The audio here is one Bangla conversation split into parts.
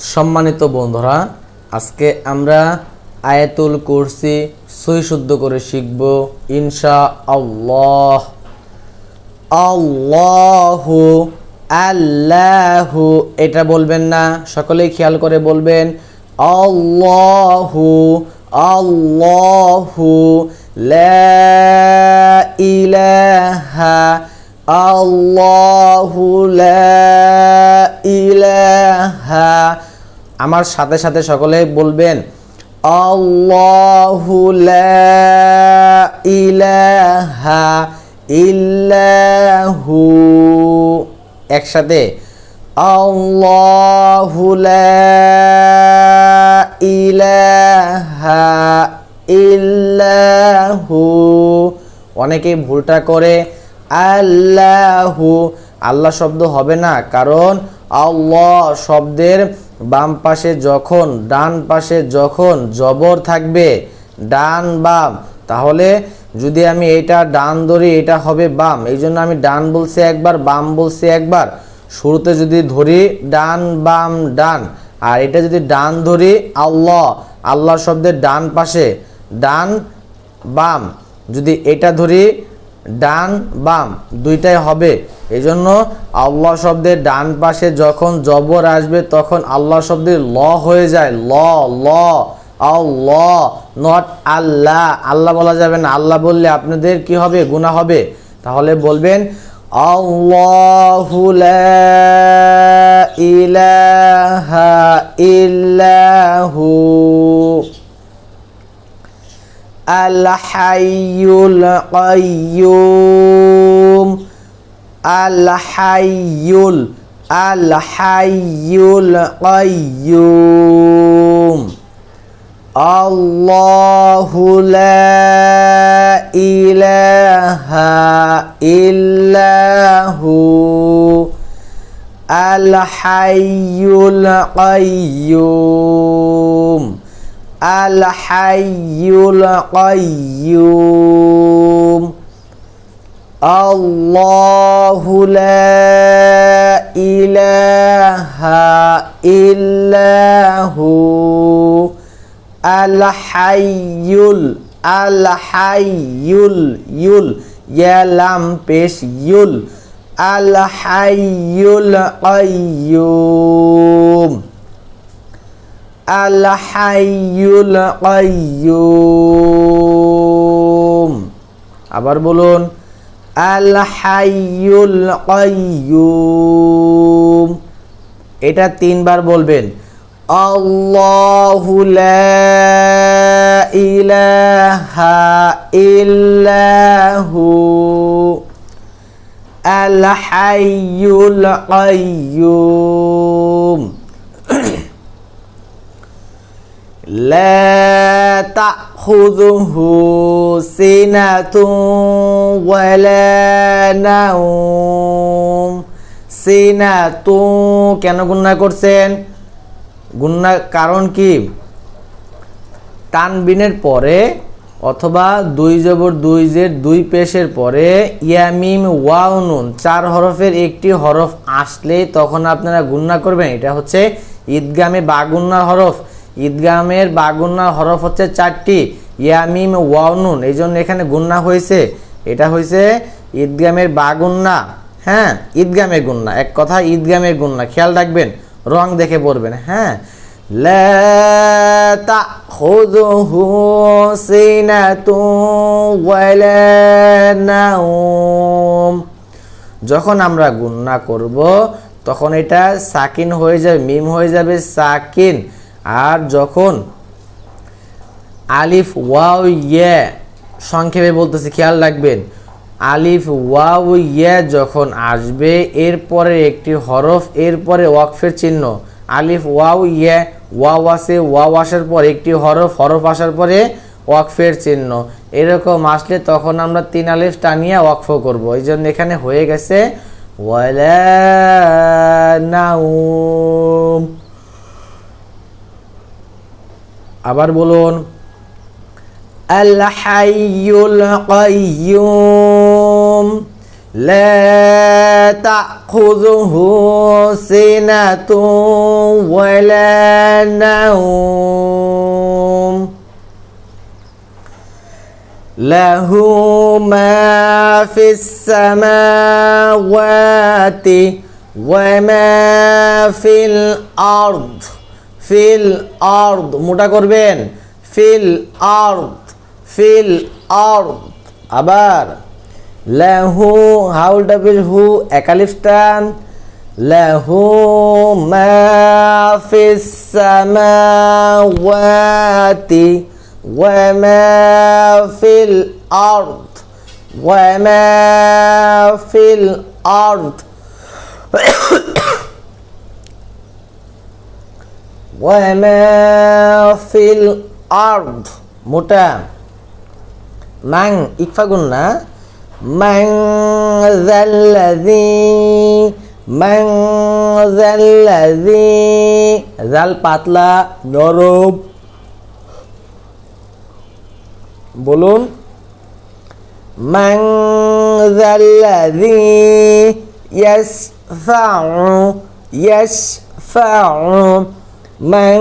সম্মানিত বন্ধুরা, আজকে আমরা আয়াতুল কুরসি সই শুদ্ধ করে শিখব ইনশা আল্লাহ আল্লাহু আল্লাহু, এটা বলবেন না, সকলেই খেয়াল করে বলবেন, আল্লাহু আল্লাহু লা ইলাহা আল্লাহু লা ইলাহা আমার সাথে সাথে সকলে বলবেন ইল্লাহু। একসাথে, আল্লাহু ইল্লাহু। অনেকেই ভুলটা করে, আল্লাহু। আল্লাহ শব্দ হবে না, কারণ আল্লাহ শব্দের বাম পাশে যখন, ডান পাশে যখন জবর থাকবে, ডান বাম, তাহলে যদি আমি এটা ডান ধরি, এটা হবে বাম। এই জন্য আমি ডান বলছি একবার, বাম বলছি একবার। শুরুতে যদি ধরি, ডান, বাম, ডান। আর এটা যদি ডান ধরি, আল্লাহ আল্লাহ শব্দের ডান পাশে, ডান, বাম। যদি এটা ধরি ডান, বাম দুইটাই হবে। এই জন্য আল্লাহ শব্দের ডান পাশে যখন জবর আসবে, তখন আল্লাহ শব্দের ল হয়ে যায়। ল ল আল্লাহ নট আল্লাহ। আল্লাহ বলা যাবে না। আল্লাহ বললে আপনাদের কি হবে? গুনাহ হবে। তাহলে বলবেন লা ইলাহা ইল্লাহু। الحي القيوم. الحي الحي القيوم. الله لا إله إلا هو. الحي القيوم. الحي القيوم. الله لا إله إلا هو. الحي الحي يل يلم بيش يل. الحي القيوم. আল্লাহাইয়ুল কাইয়ুম। আবার বলুন আল্লাহাইয়ুল কাইয়ুম। এটা তিনবার বলবেন। আল্লাহু লা ইলাহা ইল্লাহু। আল হাইয়ুল কাইয়ুম। لا تأخذه سنة ولا نوم সিনাত কেন গুন্না করছেন গুন্না কারণ কি তানবিনের পরে অথবা দুই জবর দুই জের দুই পেশের পরে ইয়ামিম ওয়াউনুন চার হরফের একটি হরফ আসলে তখন আপনারা গুন্না করবেন এটা হচ্ছে ঈদগামে বাগুন্নার হরফ ঈদগামের বাগুন্নার হরফ হচ্ছে চারটি ইয়ামিম ওয়াউনুন এই জন্য এখানে গুন্না হয়েছে এটা হয়েছে ঈদগামের বাগুন্না হ্যাঁ ঈদগামের গুন্না এক কথা ঈদগামের গুন্না খেয়াল রাখবেন রং দেখে পড়বেন হ্যাঁ لا تأخذه سنة ولا نوم যখন আমরা গুন্না করব তখন এটা সাকিন হয়ে যাবে মিম হয়ে যাবে সাকিন আর যখন আলিফ ওয়াও ইয়ে সংক্ষেপে বলতেছি, খেয়াল রাখবেন, আলিফ ওয়াও ইয়ে যখন আসবে এরপরে একটি হরফ, এরপরে ওয়াকফের চিহ্ন, আলিফ ওয়াও ইয়ে ওয়াও আসে ওয়াও আসার পর একটি হরফ হরফ আসার পরে ওয়াকফের চিহ্ন। এরকম আসলে তখন আমরা তিন আলিফ টানিয়ে ওয়াকফ করব। এই জন্য এখানে হয়ে গেছে, ওয়ালা নাউম। আবার বলুন الحي القيوم لا تأخذ তাখুযুহু সিনাতুন ওয়ালা নাওম له ما في السماوات وما في الأرض في الأرض মোটা করবেন ফিল আর্দ ফিল আর্দ আবার লাহু হাউল ডাবিল হু একালিফটান লাহু মা ফিস সামাওয়াতি وما في الأرض وما في الأرض ফিল আর্ধ মোটা। মাং, ইকফাগুন না। মাং জাল্লাদি মাং জাল্লাদি জাল পাতলা, নরম। বলুন। মাং জাল্লাদি ইয়াসফাউ ইয়াসফাউ। من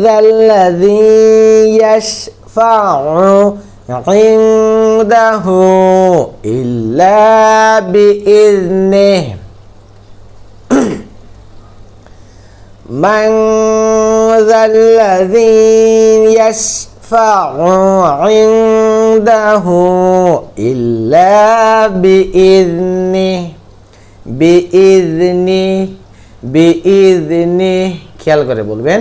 ذا الذي يشفع عنده إلا بإذنه. من ذا الذي يشفع عنده إلا بإذنه. بإذنه. بإذنه. খেয়াল করে বলবেন।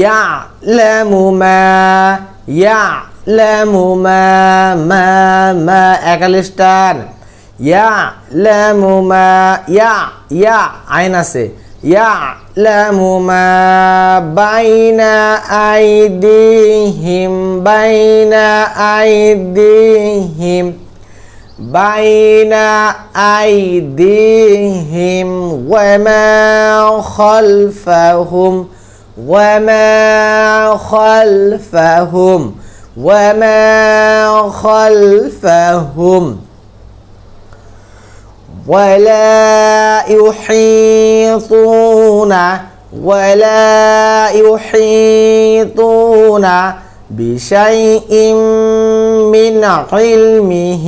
ইয়া লেমুমা ইয়া লেমুমা মা মা একালিশ টান ইয়া লেমুমা ইয়া ইয়া, আইন আছে। ইয়া লেমুমা বাইনা আইদিহিম, বাইনা হিম بين أيديهم وما خلفهم وما خلفهم وما خلفهم ولا يحيطون ولا يحيطون بشيء من علمه.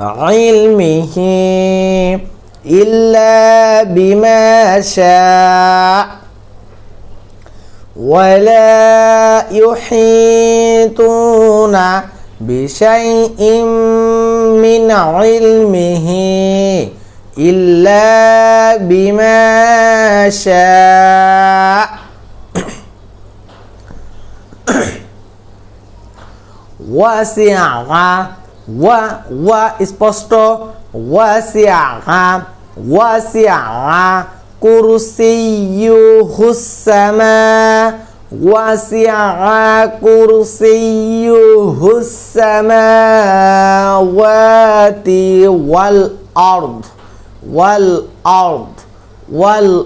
علمه إلا بما شاء ولا يحيطون بشيء من علمه إلا بما شاء وسع و و স্পষ্ট وسع وسع كرسيه السماء وسع كرسيه السماوات والأرض والأرض والأرض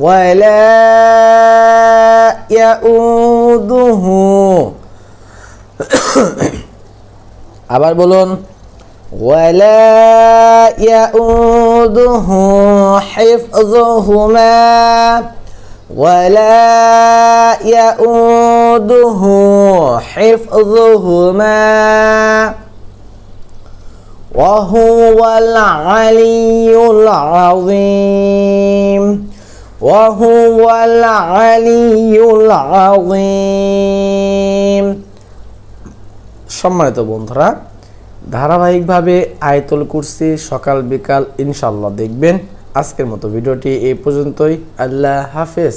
ওয়ালা ইয়াউদুহু আবার বলুন ولا يؤوده حفظهما ولا يؤوده حفظهما وهو العلي العظيم وهو العلي العظيم সম্মানিত বন্ধুরা ধারাবাহিকভাবে আয়তল কুরসি সকাল বিকাল ইনশাল্লাহ দেখবেন আজকের মতো ভিডিওটি এই পর্যন্তই আল্লাহ হাফেজ